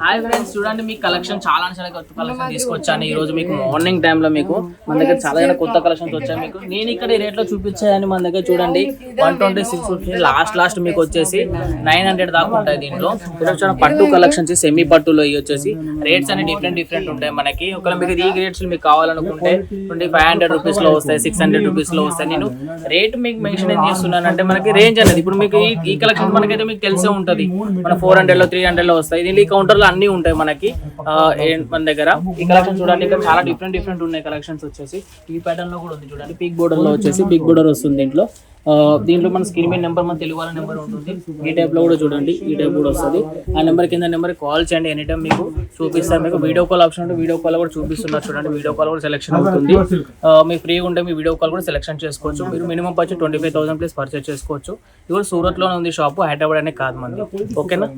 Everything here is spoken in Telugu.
హాయ్ ఫ్రెండ్స్ చూడండి మీకు కలెక్షన్ చాలా చాలా కొత్త కలెక్షన్ తీసుకొచ్చాను. ఈ రోజు మీకు మార్నింగ్ టైమ్లో మీకు మన దగ్గర చాలా కొత్త కలెక్షన్స్ వచ్చాయి మీకు. నేను ఇక్కడ ఈ రేట్లో చూపించాయని మన దగ్గర చూడండి. One twenty six last last మీకు వచ్చేసి నైన్ హండ్రెడ్ దాకా ఉంటాయి దీంట్లో. ఇక్కడ చూడండి పట్టు కలెక్షన్స్ సెమీ పట్టులో ఇవి వచ్చేసి రేట్స్ అన్ని డిఫరెంట్ డిఫరెంట్ ఉంటాయి మనకి. ఒకవేళ మీకు ఈ రేట్స్ మీకు కావాలనుకుంటే ట్వంటీ ఫైవ్ హండ్రెడ్ రూపీస్లో వస్తాయి సిక్స్ హండ్రెడ్ రూపీస్లో వస్తాయి. నేను రేట్ మీకు మెన్షన్ ఏం చేస్తున్నానంటే మనకి రేంజ్ అనేది ఇప్పుడు మీకు ఈ- ఈ కలెక్షన్ మనకైతే మీకు తెలిసే ఉంటది. మన ఫోర్ హండ్రెడ్లో త్రీ హండ్రెడ్లో వస్తాయి. వస్తాయి. దీనికి కౌంటర్లో అన్ని ఉంటాయి మనకి. ఏ- మన దగ్గర. ఈ కలెక్షన్ చూడండి ఇక్కడ చాలా డిఫరెంట్ డిఫరెంట్ ఉన్నాయి కలెక్షన్స్ వచ్చేసి. ఈ ప్యాటర్న్లో కూడా ఉంది చూడండి. పిక్ బోర్డర్లో వచ్చేసి పిక్ బోర్డర్ వస్తుంది దీంట్లో. దీంట్లో మన స్క్రీన్ మీద నెంబర్ మన తెలుగు వాళ్ళ నెంబర్ ఉంటుంది. ఈ టైప్లో కూడా చూడండి ఈ టైప్ కూడా వస్తుంది. ఆ నెంబర్ కింద నెంబర్ కాల్ చేయండి ఎనీ టైం మీకు చూపిస్తారు మీకు వీడియో కాల్ ఆప్షన్ ఉంటే వీడియో కాల్ కూడా చూపిస్తున్నారు చూడండి. వీడియో కాల్ కూడా సెలెక్షన్ అవుతుంది. మీ ఫ్రీగా ఉంటే మీ వీడియో కాల్ కూడా సెలెక్షన్ చేసుకోవచ్చు. మీరు మినిమం వచ్చి twenty five thousand plus purchase చేసుకోవచ్చు. ఇప్పుడు సూరత్లోనే ఉంది షాప్ హైదరాబాద్ అనే కాదు మంది. ఓకేనా